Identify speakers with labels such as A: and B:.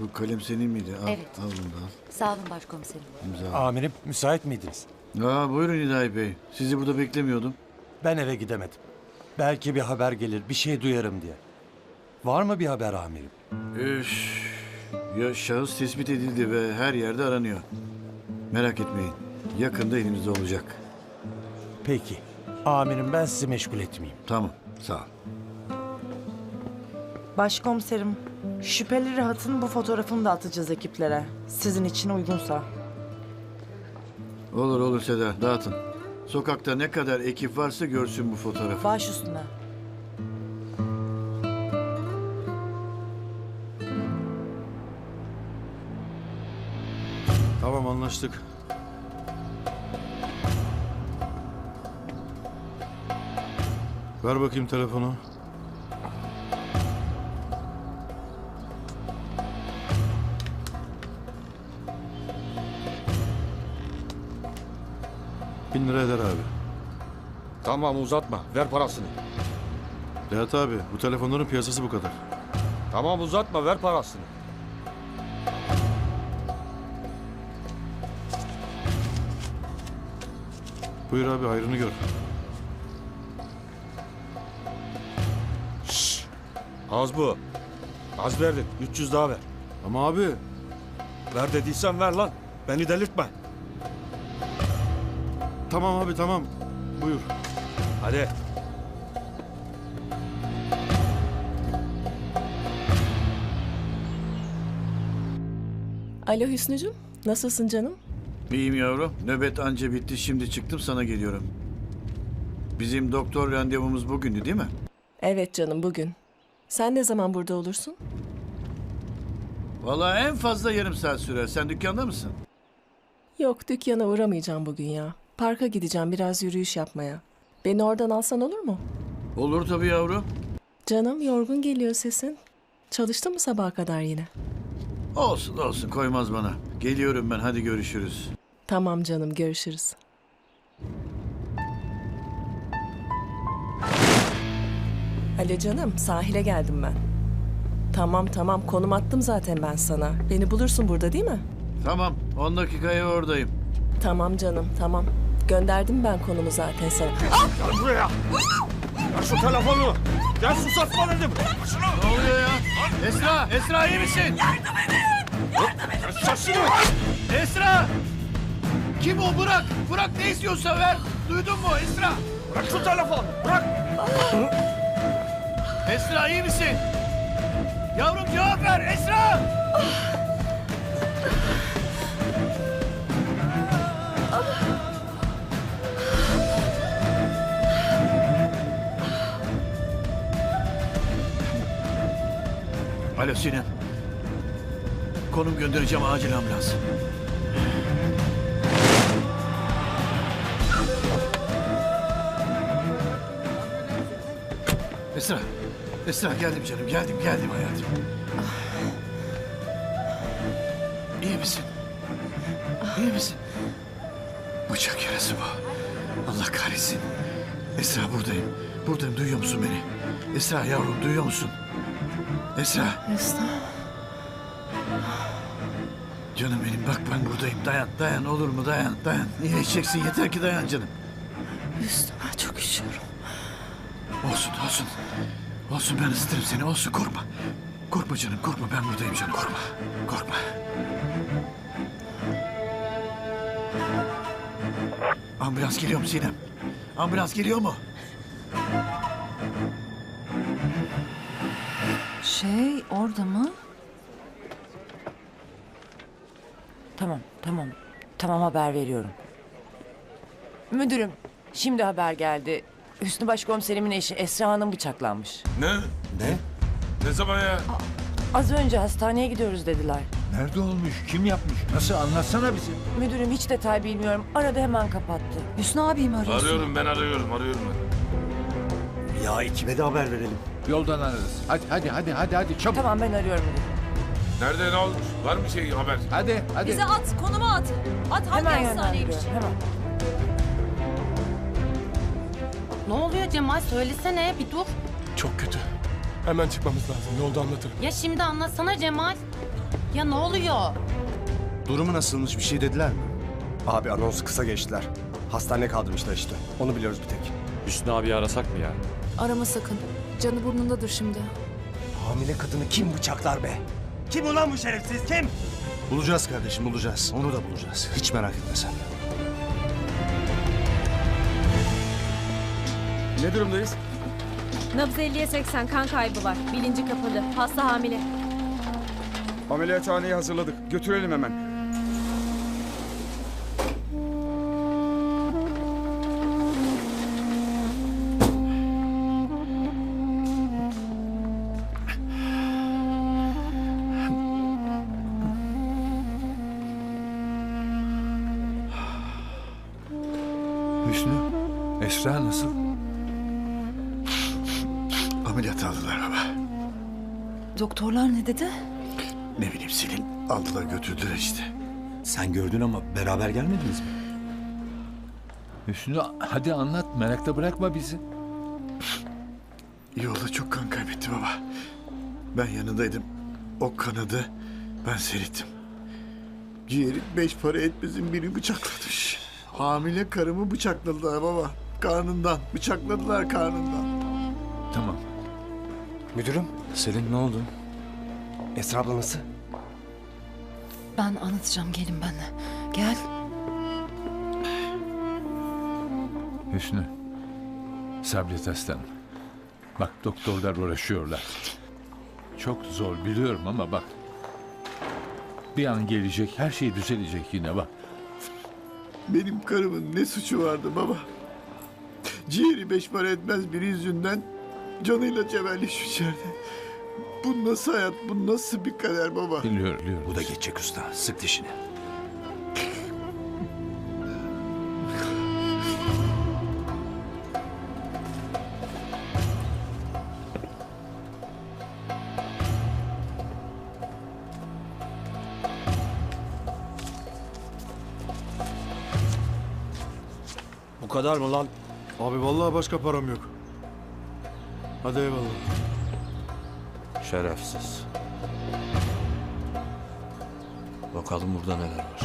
A: Bu kalem senin miydi? Al,
B: Evet.
A: Al bunu da al.
B: Sağ olun başkomiserim.
A: İmza.
C: Amirim müsait miydiniz?
A: Aa, buyurun İlay Bey. Sizi burada beklemiyordum.
C: Ben eve gidemedim. Belki bir haber gelir, bir şey duyarım diye. Var mı bir haber amirim?
A: Üf. Ya şahıs tespit edildi ve her yerde aranıyor. Merak etmeyin. Yakında elimizde olacak.
C: Peki. Amirim ben sizi meşgul etmeyeyim.
A: Tamam. Sağ ol.
D: Başkomiserim, şüpheli rahatın bu fotoğrafını da atacağız ekiplere. Sizin için uygunsa.
A: Olur olur Seda. Dağıtın. Sokakta ne kadar ekip varsa görsün bu fotoğrafı.
D: Baş üstüne.
E: Tamam anlaştık. Ver bakayım telefonu. Bin lira eder abi.
F: Tamam uzatma. Ver parasını.
E: Dehat abi bu telefonların piyasası bu kadar.
F: Tamam uzatma. Ver parasını.
E: Buyur abi hayrını gör.
F: Az bu. Az verdin. 300 daha ver.
E: Ama abi
F: Ver dediysen ver lan. Beni delirtme.
E: Tamam abi tamam. Buyur.
F: Hadi.
G: Alo Hüsnücüm, nasılsın canım?
A: İyiyim yavrum. Nöbet anca bitti. Şimdi çıktım sana geliyorum. Bizim doktor randevumuz bugündü değil mi?
G: Evet canım bugün. Sen ne zaman burada olursun?
A: Vallahi en fazla yarım saat sürer. Sen dükkanda mısın?
G: Yok dükkana uğramayacağım bugün ya. Parka gideceğim biraz yürüyüş yapmaya. Beni oradan alsan olur mu?
A: Olur tabii yavrum.
G: Canım yorgun geliyor sesin. Çalıştın mı sabaha kadar yine?
A: Olsun olsun koymaz bana. Geliyorum ben hadi görüşürüz.
G: Tamam canım görüşürüz. Alo canım sahile geldim ben. Tamam tamam konum attım zaten ben sana. Beni bulursun burada değil mi?
A: Tamam 10 dakikaya oradayım.
G: Tamam canım tamam. Gönderdim ben konumu zaten sana.
F: Gel buraya. Ver şu telefonu. Gel susatma dedim.
A: Ne oluyor ya? Esra! Esra iyi misin?
F: Gel şaşını.
A: Esra! Kim o? Bırak! Bırak ne istiyorsa ver. Duydun mu Esra?
F: Bırak şu telefonu. Bırak.
A: Esra iyi misin? Yavrum cevap ver Esra! Alo Sinem. Konum göndereceğim acil ambulans. Esra. Esra geldim canım geldim geldim hayatım. İyi misin? İyi misin? Bıçak yarası bu. Allah kahretsin. Esra buradayım. Buradayım duyuyor musun beni? Esra yavrum duyuyor musun? Esra.
G: Esra.
A: Canım benim bak ben buradayım. Dayan dayan olur mu dayan dayan. İyileşeceksin yeter ki dayan canım.
G: Üstüme çok üşüyorum.
A: Olsun olsun. Olsun ben ısıtırım seni olsun korkma. Korkma canım korkma ben buradayım canım korkma. Korkma. Ambulans geliyor mu Sinem? Ambulans geliyor mu?
B: Şey orada mı? Tamam tamam. Tamam haber veriyorum. Müdürüm şimdi haber geldi. Hüsnü Başkomiserimin eşi Esra Hanım bıçaklanmış.
H: Ne? Ne? Ne zaman ya?
B: Az önce hastaneye gidiyoruz dediler.
I: Nerede olmuş? Kim yapmış? Nasıl anlatsana bize.
B: Müdürüm hiç detay bilmiyorum. Aradı hemen kapattı. Hüsnü abi mi arıyorsun?
H: Arıyorum ben arıyorum arıyorum ben.
I: Ya ekibe de haber verelim. Yoldan ararız. Hadi hadi hadi hadi hadi çabuk.
B: Tamam ben arıyorum.
H: Nerede ne olmuş? Var mı şey haber?
I: Hadi hadi.
J: Bize at, konuma at. At hangi
B: Hemen
J: hastaneymiş?
B: yönlendiriyorum hemen.
J: Ne oluyor Cemal? Söylesene bir dur.
K: Çok kötü. Hemen çıkmamız lazım. Yolda anlatırım.
J: Ya şimdi anlatsana Cemal. Ya ne oluyor?
E: Durumu nasılmış bir şey dediler mi?
F: Abi anonsu kısa geçtiler. Hastaneye kaldırmışlar işte. Onu biliyoruz bir tek.
K: Hüsnü abi arasak mı ya?
L: Arama sakın. Canı burnundadır şimdi.
F: Hamile kadını kim bıçaklar be? Kim ulan bu şerefsiz kim?
E: Bulacağız kardeşim bulacağız. Onu da bulacağız. Hiç merak etme sen.
F: Ne durumdayız?
L: Nabız 50'ye 80 kan kaybı var. Bilinci kapalı. Hasta hamile.
F: Ameliyathaneyi hazırladık. Götürelim hemen.
A: Hüsnü, Esra nasıl? Ameliyat aldılar baba.
B: Doktorlar ne dedi?
A: Ne bileyim Selin aldılar götürdüler işte.
E: Sen gördün ama beraber gelmediniz mi?
I: Hüsnü hadi anlat merakta bırakma bizi.
A: Yolda çok kan kaybetti baba. Ben yanındaydım. O kanadı ben seyrettim. Ciğeri beş para etmezin biri bıçaklamış. Hamile karımı bıçakladılar baba. Karnından. Bıçakladılar karnından.
I: Tamam.
F: Müdürüm,
E: Selin ne oldu?
F: Esra abla nasıl?
B: Ben anlatacağım gelin benle. Gel.
I: Hüsnü. Sabret aslanım. Bak doktorlar uğraşıyorlar. Çok zor biliyorum ama bak. Bir an gelecek her şey düzelecek yine bak.
A: Benim karımın ne suçu vardı baba? Ciğeri beş para etmez biri yüzünden canıyla cebelleş içeride. Bu nasıl hayat, bu nasıl bir kader baba?
I: Biliyorum biliyorum.
E: Bu da geçecek usta. Sık dişini.
F: Kadar mı lan?
E: Abi vallahi başka param yok. Hadi eyvallah.
K: Şerefsiz. Bakalım burada neler var.